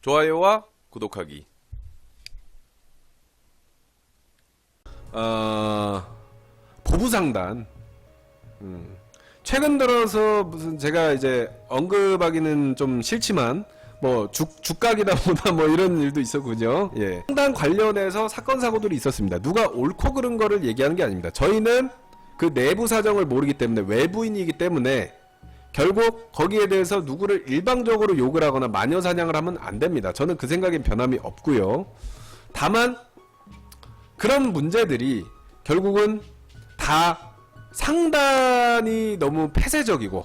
좋아요와 구독하기. 어, 보부상단. 음, 최근 들어서 무슨 제가 이제 언급하기는 좀 싫지만 뭐 죽, 죽각이다 보다 뭐 이런 일도 있었군요. 예. 상단 관련해서 사건 사고들이 있었습니다. 누가 옳고 그른 거를 얘기하는 게 아닙니다. 저희는 그 내부 사정을 모르기 때문에 외부인이기 때문에 결국 거기에 대해서 누구를 일방적으로 욕을 하거나 마녀 사냥을 하면 안 됩니다. 저는 그 생각엔 변함이 없고요. 다만 그런 문제들이 결국은 다 상단이 너무 폐쇄적이고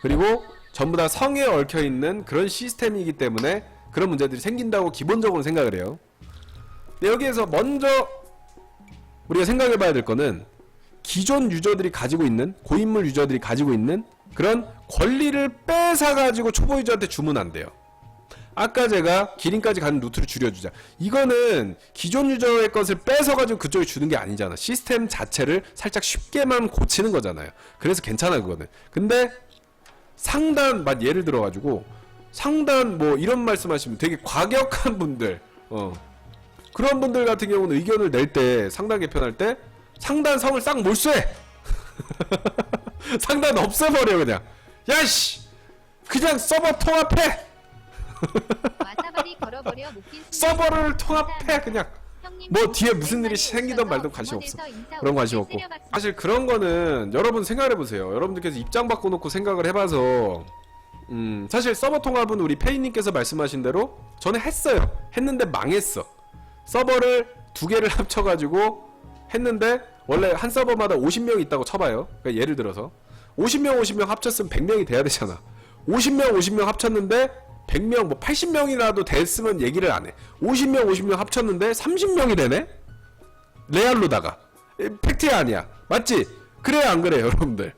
그리고 전부 다 성에 얽혀 있는 그런 시스템이기 때문에 그런 문제들이 생긴다고 기본적으로 생각을 해요. 여기에서 먼저 우리가 생각해 봐야 될 거는 기존 유저들이 가지고 있는 고인물 유저들이 가지고 있는 그런 권리를 뺏어 가지고 초보 유저한테 주면 안 돼요. 아까 제가 기린까지 가는 루트를 줄여주자. 이거는 기존 유저의 것을 뺏어가지고 그쪽에 주는 게 아니잖아. 시스템 자체를 살짝 쉽게만 고치는 거잖아요. 그래서 괜찮아, 그거는. 근데 상단, 막 예를 들어가지고, 상단 뭐 이런 말씀 하시면 되게 과격한 분들, 어. 그런 분들 같은 경우는 의견을 낼 때, 상단 개편할 때, 상단 성을 싹 몰수해! 상단 없애버려, 그냥. 야씨! 그냥 서버 통합해! 와사바리 걸어버려 묶인 서버를 통합해 그냥 뭐 뒤에 무슨 일이 생기던 말도 관심 없어. 그런 거 관심 없고. 사실 그런 거는 여러분 생각해 보세요 여러분들께서 입장 바꿔놓고 생각을 해봐서 음 사실 서버 통합은 우리 페이님께서 말씀하신 대로 저는 했어요 했는데 망했어 서버를 두 개를 합쳐가지고 했는데 원래 한 서버마다 50명 있다고 쳐봐요 그러니까 예를 들어서 50명 50명 합쳤으면 100명이 돼야 되잖아 50명 50명 합쳤는데 100명 뭐 80명이라도 됐으면 얘기를 안 해. 50명 50명 합쳤는데 30명이 되네? 레알로다가. 에, 팩트야 아니야. 맞지? 그래 안 그래 여러분들.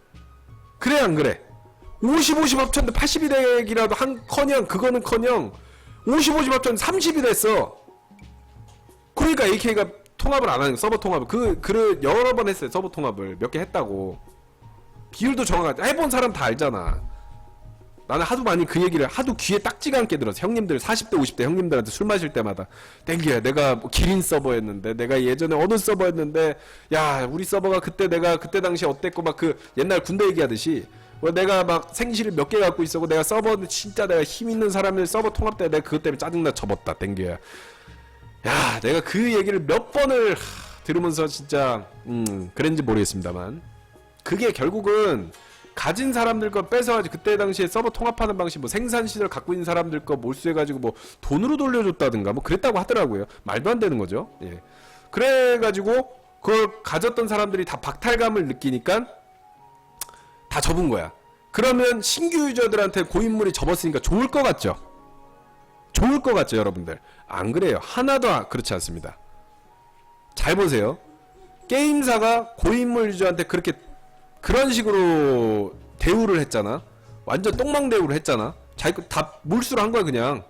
그래 안 그래? 50 50 합쳤는데 80이 되기라도 한 커녕 그거는 커녕 50 50 합쳤는데 30이 됐어. 그러니까 AK가 통합을 안 하는 거야, 서버 통합을 그 그를 여러 번 했어요 서버 통합을. 몇 개 했다고. 비율도 정확하지. 해본 사람 다 알잖아. 나는 하도 많이 그 얘기를 하도 귀에 딱지가 않게 들어서 형님들 40대 50대 형님들한테 술 마실 때마다 땡기야 내가 뭐 기린 서버였는데 내가 예전에 어느 서버였는데 야 우리 서버가 그때 내가 그때 당시 어땠고 막 그 옛날 군대 얘기하듯이 뭐 내가 막 생시를 몇개 갖고 있었고 내가 서버 진짜 내가 힘 있는 사람들 서버 통합 때 내가 그것 때문에 짜증나 접었다 땡겨야 야 내가 그 얘기를 몇 번을 하, 들으면서 진짜 음 그랬는지 모르겠습니다만. 그게 결국은 가진 사람들 거 뺏어가지고 그때 당시에 서버 통합하는 방식 뭐 생산 시설 갖고 있는 사람들 거 몰수해가지고 뭐 돈으로 돌려줬다든가 뭐 그랬다고 하더라고요. 말도 안 되는 거죠. 예. 그래가지고 그걸 가졌던 사람들이 다 박탈감을 느끼니까 다 접은 거야. 그러면 신규 유저들한테 고인물이 접었으니까 좋을 것 같죠 좋을 것 같죠 여러분들 안 그래요 하나도 아- 그렇지 않습니다 잘 보세요 게임사가 고인물 유저한테 그렇게 그런 식으로 대우를 했잖아. 완전 똥망 대우를 했잖아. 자기 거다 물수로 한 거야 그냥.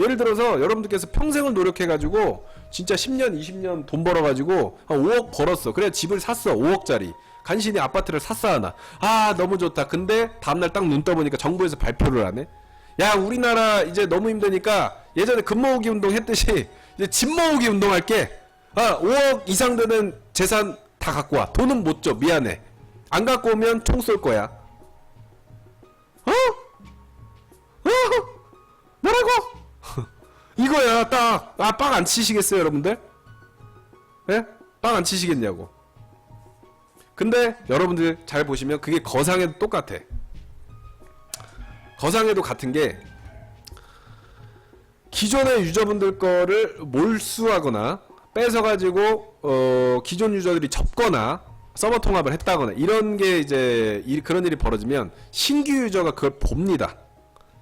예를 들어서 여러분들께서 평생을 노력해가지고 진짜 10년, 20년 돈 벌어가지고 한 5억 벌었어. 그래 집을 샀어. 5억짜리. 간신히 아파트를 샀어 하나. 아 너무 좋다. 근데 다음날 딱 눈 떠보니까 정부에서 발표를 하네. 야 우리나라 이제 너무 힘드니까 예전에 금 모으기 운동 했듯이 이제 집 모으기 운동 할게. 아 5억 이상 되는 재산 다 갖고 와. 돈은 못 줘. 미안해. 안 갖고 오면 총 쏠 거야. 어? 어? 뭐라고? 이거야 딱. 아, 빵안 치시겠어요, 여러분들? 예? 빵안 치시겠냐고. 근데 여러분들 잘 보시면 그게 거상에도 똑같아. 거상에도 같은 게 기존의 유저분들 거를 몰수하거나 뺏어가지고 어, 기존 유저들이 접거나 서버 통합을 했다거나 이런 게 이제 이- 그런 일이 벌어지면 신규 유저가 그걸 봅니다.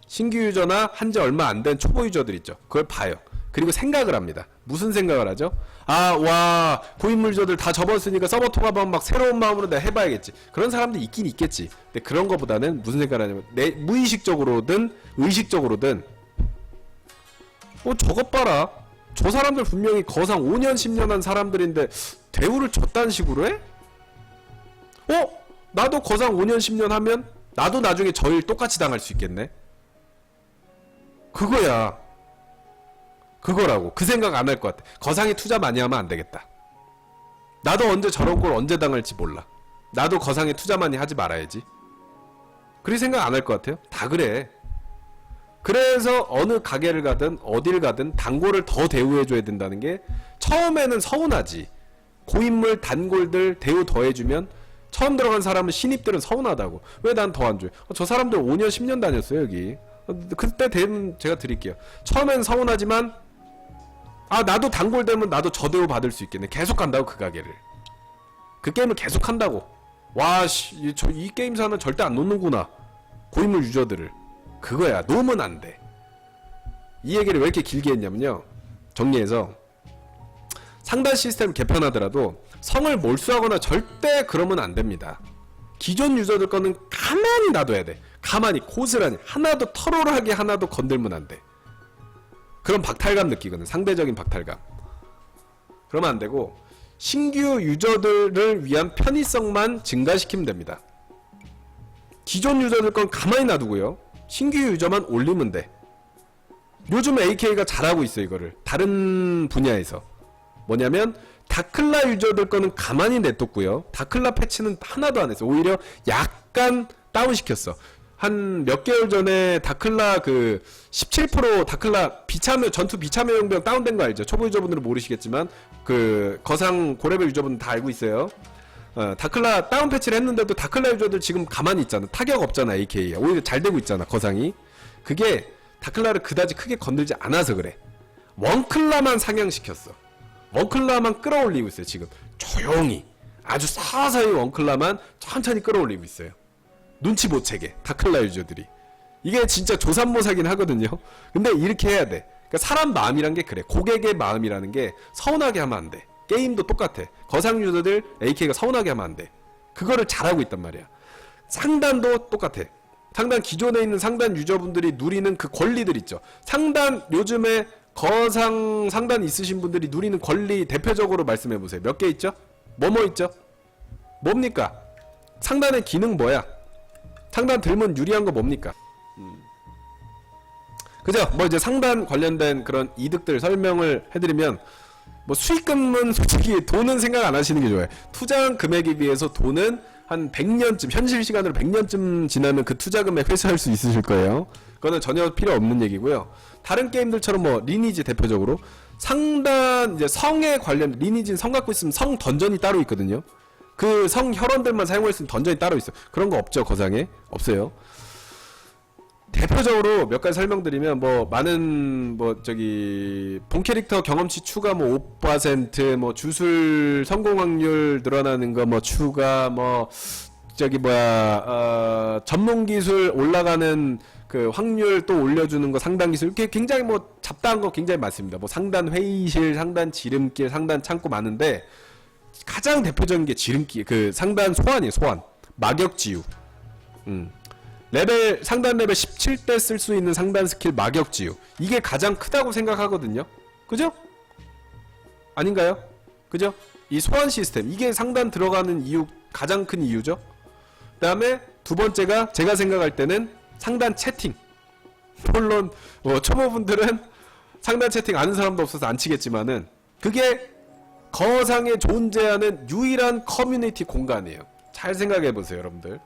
신규 유저나 한지 얼마 안 된 초보 유저들 있죠. 그걸 봐요. 그리고 생각을 합니다. 무슨 생각을 하죠? 아, 와, 고인물 유저들 다 접었으니까 서버 통합하면 막 새로운 마음으로 내가 해봐야겠지. 그런 사람들 있긴 있겠지. 근데 그런 거보다는 무슨 생각을 하냐면, 내, 무의식적으로든, 의식적으로든, 어, 저것 봐라. 저 사람들 분명히 거상 5년, 10년 한 사람들인데, 대우를 저딴 식으로 해? 어? 나도 거상 5년 10년 하면 나도 나중에 저일 똑같이 당할 수 있겠네. 그거야. 그거라고. 그 생각 안 할 것 같아. 거상에 투자 많이 하면 안 되겠다. 나도 언제 저런 걸 언제 당할지 몰라. 나도 거상에 투자 많이 하지 말아야지. 그리 생각 안 할 것 같아요. 다 그래. 그래서 어느 가게를 가든 어딜 가든 단골을 더 대우해줘야 된다는 게 처음에는 서운하지. 고인물 단골들 대우 더 해주면 처음 들어간 사람은 신입들은 서운하다고. 왜 난 더 안 줘요? 어, 저 사람들 5년 10년 다녔어요 여기. 어, 그때 되면 제가 드릴게요. 처음엔 서운하지만 아 나도 단골 되면 나도 저 대우 받을 수 있겠네. 계속 간다고 그 가게를. 그 게임을 계속 한다고. 와씨 저 이 게임사는 절대 안 놓는구나. 고인물 유저들을. 그거야. 놓으면 안돼 이 얘기를 왜 이렇게 길게 했냐면요. 정리해서. 상단 시스템 개편하더라도 성을 몰수하거나 절대 그러면 안 됩니다. 기존 유저들 거는 가만히 놔둬야 돼. 가만히 고스란히. 하나도 털어하게 하나도 건들면 안 돼. 그런 박탈감 느끼거든. 상대적인 박탈감. 그러면 안 되고 신규 유저들을 위한 편의성만 증가시키면 됩니다. 기존 유저들 건 가만히 놔두고요. 신규 유저만 올리면 돼. 요즘 AK가 잘하고 있어 이거를 다른 분야에서 뭐냐면 다클라 유저들 거는 가만히 냅뒀고요. 다클라 패치는 하나도 안 했어. 오히려 약간 다운 시켰어. 한 몇 개월 전에 다클라 그 17% 다클라 비참여 전투 비참여 용병 다운된 거 알죠? 초보 유저분들은 모르시겠지만 그 거상 고레벨 유저분들 다 알고 있어요. 어, 다클라 다운 패치를 했는데도 다클라 유저들 지금 가만히 있잖아. 타격 없잖아 AK. 오히려 잘 되고 있잖아 거상이. 그게 다클라를 그다지 크게 건들지 않아서 그래. 원클라만 상향시켰어. 원클라만 끌어올리고 있어요 지금 조용히 아주 사사히 원클라만 천천히 끌어올리고 있어요 눈치 못 채게 다클라 유저들이 이게 진짜 조삼모사긴 하거든요 근데 이렇게 해야 돼 그러니까 사람 마음이란 게 그래 고객의 마음이라는 게 서운하게 하면 안 돼 게임도 똑같아 거상 유저들 AK가 서운하게 하면 안 돼 그거를 잘하고 있단 말이야 상단도 똑같아 상단 기존에 있는 상단 유저분들이 누리는 그 권리들 있죠 상단 요즘에 거상 상단 있으신 분들이 누리는 권리 대표적으로 말씀해 보세요. 몇 개 있죠? 뭐뭐 있죠? 뭡니까? 상단의 기능 뭐야? 상단 들면 유리한 거 뭡니까? 음. 그죠? 뭐 이제 상단 관련된 그런 이득들 설명을 해드리면 뭐 수익금은 솔직히 돈은 생각 안 하시는 게 좋아요. 투자한 금액에 비해서 돈은 한 100년쯤 현실 시간으로 100년쯤 지나면 그 투자 금액 회수할 수 있으실 거예요. 그거는 전혀 필요 없는 얘기고요. 다른 게임들처럼 뭐 리니지 대표적으로 상단 이제 성에 관련 리니지는 성 갖고 있으면 성 던전이 따로 있거든요. 그 성 혈원들만 사용할 수 있는 던전이 따로 있어. 요 그런 거 없죠 거상에 없어요. 대표적으로 몇 가지 설명드리면 뭐 많은 뭐 저기 본 캐릭터 경험치 추가 뭐 5%뭐 주술 성공 확률 늘어나는 거 뭐 추가 뭐 저기 뭐야 어 전문 기술 올라가는 그 확률 또 올려주는 거 상단 기술 이렇게 굉장히 뭐 잡다한 거 굉장히 많습니다. 뭐 상단 회의실, 상단 지름길, 상단 창고 많은데 가장 대표적인 게 지름길 그 상단 소환이에요 소환 마격 지우. 음. 레벨 상단 레벨 17대 쓸수 있는 상단 스킬 마격 지우 이게 가장 크다고 생각하거든요. 그죠? 아닌가요? 그죠? 이 소환 시스템 이게 상단 들어가는 이유 가장 큰 이유죠. 그 다음에 두 번째가 제가 생각할 때는 상단 채팅. 물론 뭐 초보분들은 상단 채팅 아는 사람도 없어서 안 치겠지만은 그게 거상에 존재하는 유일한 커뮤니티 공간이에요. 잘 생각해 보세요, 여러분들.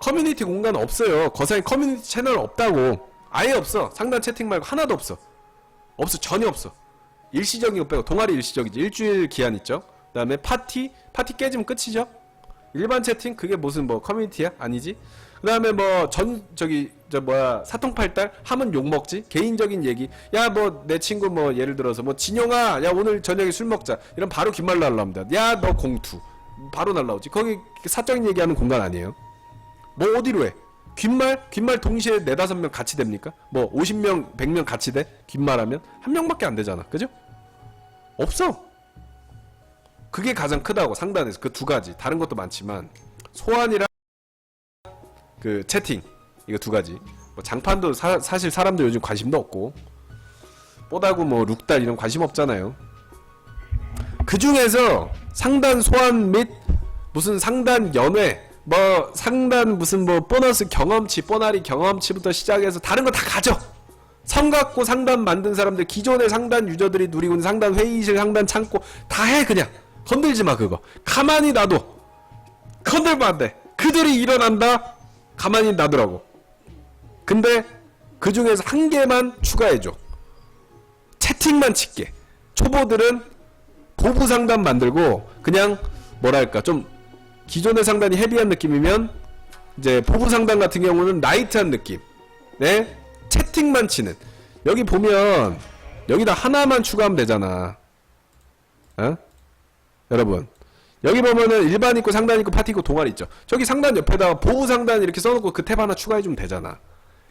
커뮤니티 공간 없어요. 거상에 커뮤니티 채널 없다고. 아예 없어. 상단 채팅 말고 하나도 없어. 없어. 전혀 없어. 일시적인 거 빼고 동아리 일시적이지. 일주일 기한 있죠. 그다음에 파티 파티 깨지면 끝이죠. 일반 채팅 그게 무슨 뭐 커뮤니티야? 아니지. 그다음에 뭐 전 저기 저 뭐야 사통팔달 하면 욕 먹지. 개인적인 얘기. 야 뭐 내 친구 뭐 예를 들어서 뭐 진영아 야 오늘 저녁에 술 먹자. 이런 바로 귓말 날라옵니다. 야 너 공투. 바로 날라오지. 거기 사적인 얘기하는 공간 아니에요. 뭐 어디로 해? 귓말? 귓말 동시에 네 다섯 명 같이 됩니까? 뭐 50명, 100명 같이 돼? 귓말하면 한 명밖에 안 되잖아. 그죠? 없어. 그게 가장 크다고 상단에서 그 두 가지. 다른 것도 많지만 소환이랑 그 채팅 이거 두 가지. 뭐 장판도 사, 사실 사람들 요즘 관심도 없고. 뽀다구 뭐 룩달 이런 관심 없잖아요. 그 중에서 상단 소환 및 무슨 상단 연회 뭐 상단 무슨 뭐 보너스 경험치 뽀나리 경험치부터 시작해서 다른 거 다 가져. 성 갖고 상단 만든 사람들 기존의 상단 유저들이 누리고 있는 상단 회의실 상단 창고 다 해 그냥. 건들지 마 그거. 가만히 놔둬. 건들면 안돼. 그들이 일어난다 가만히 놔두라고. 근데 그 중에서 한 개만 추가해줘. 채팅만 칠게. 초보들은 보부 상단 만들고 그냥 뭐랄까 좀 기존의 상단이 헤비한 느낌이면 이제 보부 상단 같은 경우는 라이트한 느낌. 네? 채팅만 치는. 여기 보면 여기다 하나만 추가하면 되잖아. 어? 여러분 여기 보면은 일반 있고 상단 있고 파티 있고 동아리 있죠. 저기 상단 옆에다가 보부 상단 이렇게 써놓고 그 탭 하나 추가해주면 되잖아.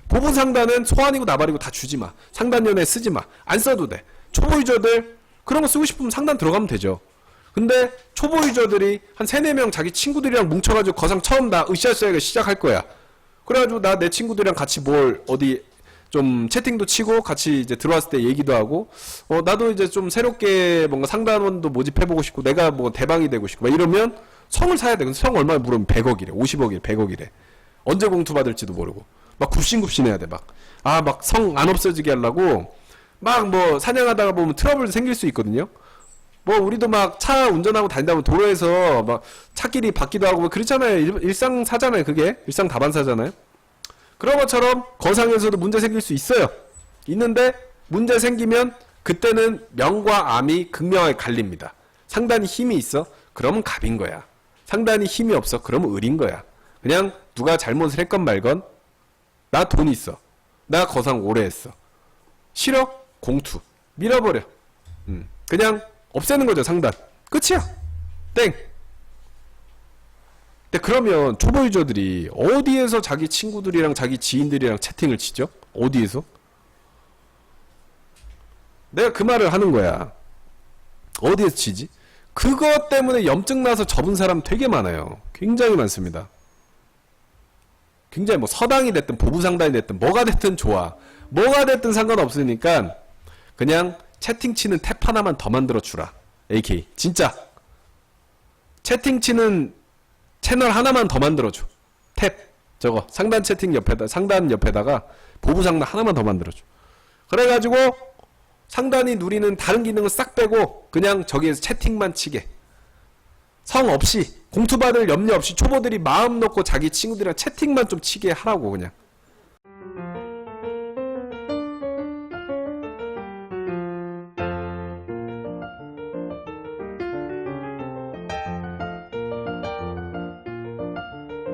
보부 상단은 소환이고 나발이고 다 주지 마. 상단연에 쓰지 마. 안 써도 돼. 초보 유저들 그런 거 쓰고 싶으면 상단 들어가면 되죠. 근데 초보 유저들이 한 세네 명 자기 친구들이랑 뭉쳐가지고 거상 처음 나 으쌰으쌰하게 시작할 거야. 그래가지고 나 내 친구들이랑 같이 뭘 어디 좀 채팅도 치고 같이 이제 들어왔을 때 얘기도 하고 어 나도 이제 좀 새롭게 뭔가 상단원도 모집해보고 싶고 내가 뭐 대방이 되고 싶고 막 이러면 성을 사야 돼 근데 성 얼마 물으면 100억이래 50억이래 100억이래. 언제 공투 받을지도 모르고. 막 굽신굽신 해야 돼 막. 아 막 성 안 없어지게 하려고 막 뭐 사냥하다가 보면 트러블 생길 수 있거든요. 뭐 우리도 막 차 운전하고 다니다 보면 도로에서 막 차끼리 받기도 하고 뭐 그렇잖아요. 일, 일상 사잖아요 그게. 일상 다반사잖아요 그런 것처럼 거상에서도 문제 생길 수 있어요. 있는데 문제 생기면 그때는 명과 암이 극명하게 갈립니다. 상단이 힘이 있어. 그러면 갑인 거야. 상단이 힘이 없어. 그러면 을인 거야. 그냥 누가 잘못을 했건 말건 나 돈 있어. 나 거상 오래 했어. 싫어? 공투. 밀어버려. 음, 그냥 없애는 거죠 상단. 끝이야. 땡 근데 그러면 초보 유저들이 어디에서 자기 친구들이랑 자기 지인들이랑 채팅을 치죠? 어디에서? 내가 그 말을 하는 거야 어디에서 치지? 그것 때문에 염증 나서 접은 사람 되게 많아요 굉장히 많습니다 굉장히 뭐 서당이 됐든 보부상단이 됐든 뭐가 됐든 좋아 뭐가 됐든 상관없으니까 그냥 채팅 치는 탭 하나만 더 만들어 주라. AK 진짜 채팅 치는 채널 하나만 더 만들어 줘. 탭 저거 상단 채팅 옆에다 상단 옆에다가 보부 상단 하나만 더 만들어 줘. 그래 가지고 상단이 누리는 다른 기능을 싹 빼고 그냥 저기에서 채팅만 치게. 성 없이 공투 받을 염려 없이 초보들이 마음 놓고 자기 친구들이랑 채팅만 좀 치게 하라고 그냥.